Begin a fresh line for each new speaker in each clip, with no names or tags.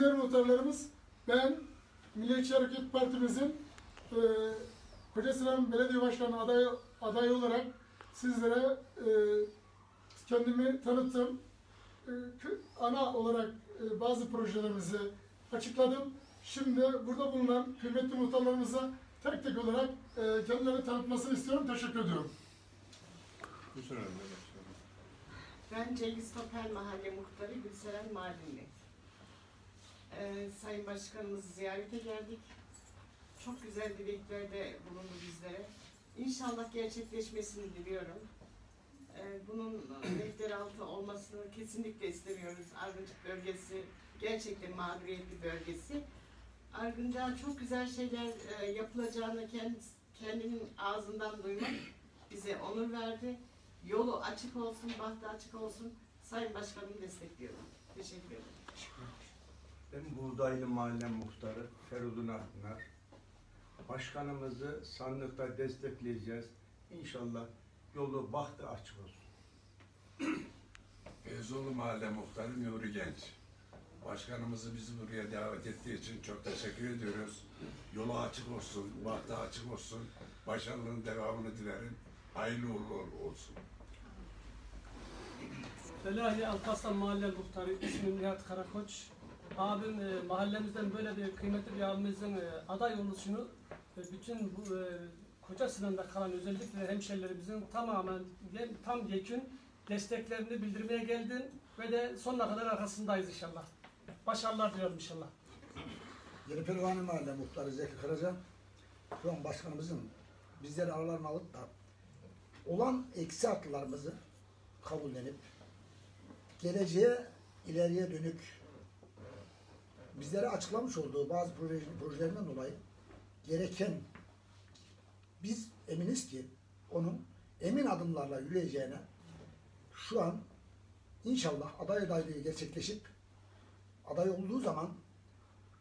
Değerli muhtarlarımız, ben Milliyetçi Hareket Partimizin e, Kocasinan Belediye Başkanı adayı, adayı olarak sizlere e, kendimi tanıttım. E, ana olarak e, bazı projelerimizi açıkladım. Şimdi burada bulunan kıymetli muhtarlarımıza tek tek olarak e, kendilerini tanıtmasını istiyorum. Teşekkür ediyorum.
Ben Cengiz Topel Mahalle Muhtarı Gülseren Mardinli. Sayın Başkanımızı ziyarete geldik. Çok güzel dileklerde bulundu bizlere. İnşallah gerçekleşmesini diliyorum. Ee, bunun defter altı olmasını kesinlikle istemiyoruz. Argıncık bölgesi gerçekten mağduriyetli bölgesi. Argınca çok güzel şeyler e, yapılacağını kendi, kendinin ağzından duymak bize onur verdi. Yolu açık olsun, bahtı açık olsun. Sayın Başkanımı destekliyorum. Teşekkür ederim.
Ben Buğdaylı Mahalle Muhtarı Feridun Akpınar. Başkanımızı sandıkta destekleyeceğiz. İnşallah yolu bahtı açık olsun.
Ezoğlu Mahalle Muhtarı Nuri Genç. Başkanımızı bizi buraya davet ettiği için çok teşekkür ediyoruz. Yolu açık olsun, bahtı açık olsun. Başarının devamını dilerim. Hayırlı uğurlu olsun.
Felahi Alparslan Mahalle Muhtarı ismim Nihat Karakoç. Abim e, mahallemizden böyle bir kıymetli bir abimizin e, aday oluşunu e, bütün bu e, Koca Sinan'da kalan özellikle hemşerilerimizin tamamen ye- tam yekün desteklerini bildirmeye geldim ve de sonuna kadar arkasındayız inşallah. Başarılar diliyorum inşallah.
Yeni Pervane Mahalle Muhtarı Zeki Karaca şu an başkanımızın bizleri aralarına alıp da olan eksi artılarımızı kabullenip geleceğe ileriye dönük bizlere açıklamış olduğu bazı proje, projelerinden dolayı gereken biz eminiz ki onun emin adımlarla yürüyeceğine şu an inşallah aday adaylığı gerçekleşip aday olduğu zaman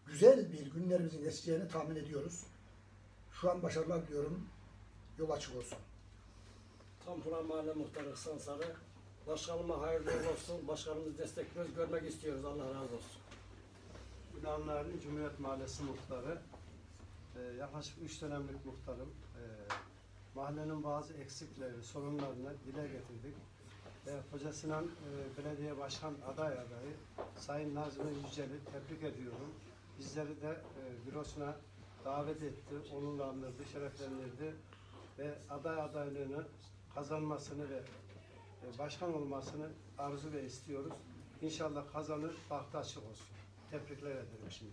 güzel bir günlerimizin geçeceğini tahmin ediyoruz. Şu an başarılar diliyorum. Yol açık olsun.
Tanpınar Mahalle Muhtarı Hasan Sarı. Başkanıma hayırlı olsun. Başkanımızı destekliyoruz, görmek istiyoruz. Allah razı olsun.
Ünalların Cumhuriyet Mahallesi muhtarı. Ee, yaklaşık üç dönemlik muhtarım. Ee, mahallenin bazı eksikleri, sorunlarını dile getirdik. Ve Hoca Sinan e, Belediye Başkan aday adayı Sayın Nazmi Yücel'i tebrik ediyorum. Bizleri de e, bürosuna davet etti, onurlandırdı, şereflendirdi ve aday adaylığını kazanmasını ve e, başkan olmasını arzu ve istiyoruz. İnşallah kazanır, bahtı açık olsun. Tebrikler ederim şimdi.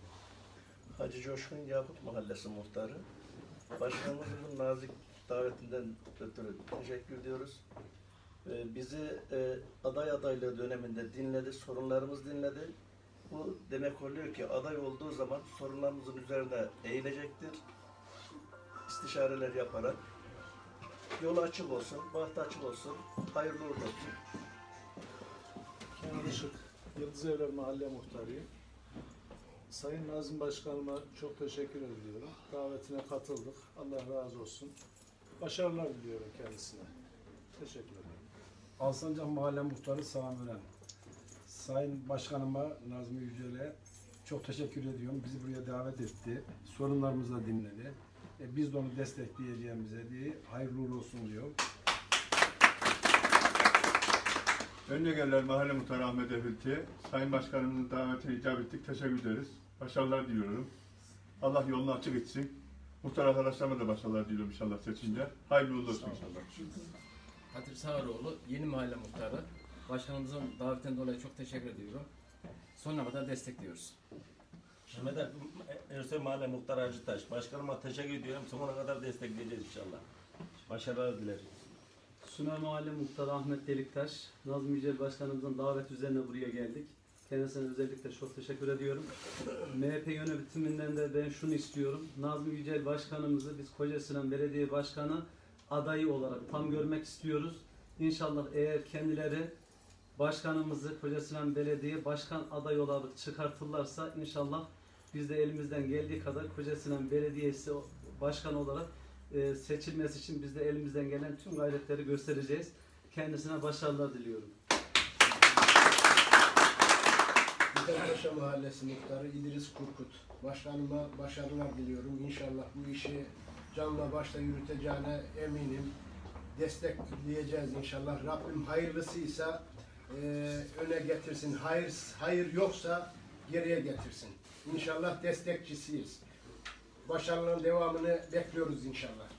Hacı Coşkun Yakut Mahallesi Muhtarı. Başkanımızın bu nazik davetinden ötürü teşekkür ediyoruz. Ee, Bizi e, aday adaylığı döneminde dinledi, sorunlarımız dinledi. Bu demek oluyor ki aday olduğu zaman sorunlarımızın üzerine eğilecektir. İstişareler yaparak yolu açık olsun, bahtı açık olsun, hayırlı uğurlu olsun.
Kenan Işık, Yıldız Evler Mahalle Muhtarıyım. Sayın Nazım Başkanıma çok teşekkür ediyorum. Davetine katıldık. Allah razı olsun. Başarılar diliyorum kendisine. Teşekkür ederim.
Alsancak Mahalle Muhtarı Sami Ören. Sayın Başkanıma Nazmi Yücel'e çok teşekkür ediyorum. Bizi buraya davet etti. Sorunlarımızı da dinledi. E, biz de onu destekleyeceğimize diye hayırlı uğurlu olsun diyor.
Önce gelenler Mahalle Muhtarı Ahmet Efilti. Sayın Başkanımızın davetine icap ettik. Teşekkür ederiz. Başarılar diliyorum. Allah yolunu açık etsin. Muhtar arkadaşlarıma da başarılar diliyorum inşallah seçince. Hayırlı uğurlu olsun inşallah.
Hatip Sağaroğlu, Yeni Mahalle Muhtarı. Başkanımızın davetinden dolayı çok teşekkür ediyorum. Sonuna kadar destekliyoruz.
Mehmet Ersoy Mahalle Muhtar Hacıtaş. Başkanıma teşekkür ediyorum. Sonuna kadar destekleyeceğiz inşallah. Başarılar dilerim.
Sunay Mahalle Muhtarı Ahmet Deliktaş, Nazım Yücel Başkanımızın davet üzerine buraya geldik. Kendisine özellikle çok teşekkür ediyorum. MHP yönetiminden de ben şunu istiyorum. Nazım Yücel Başkanımızı biz Kocasinan Belediye Başkanı adayı olarak tam görmek istiyoruz. İnşallah eğer kendileri başkanımızı Kocasinan Belediye Başkan adayı olarak çıkartırlarsa inşallah biz de elimizden geldiği kadar Kocasinan Belediyesi Başkan olarak e, seçilmesi için biz de elimizden gelen tüm gayretleri göstereceğiz. Kendisine başarılar diliyorum.
Güzelpaşa Mahallesi Muhtarı İdris Kurkut. Başkanıma başarılar diliyorum. İnşallah bu işi canla başla yürüteceğine eminim. Destekleyeceğiz inşallah. Rabbim hayırlısıysa e, öne getirsin. Hayır, hayır yoksa geriye getirsin. İnşallah destekçisiyiz. Başarıların devamını bekliyoruz inşallah.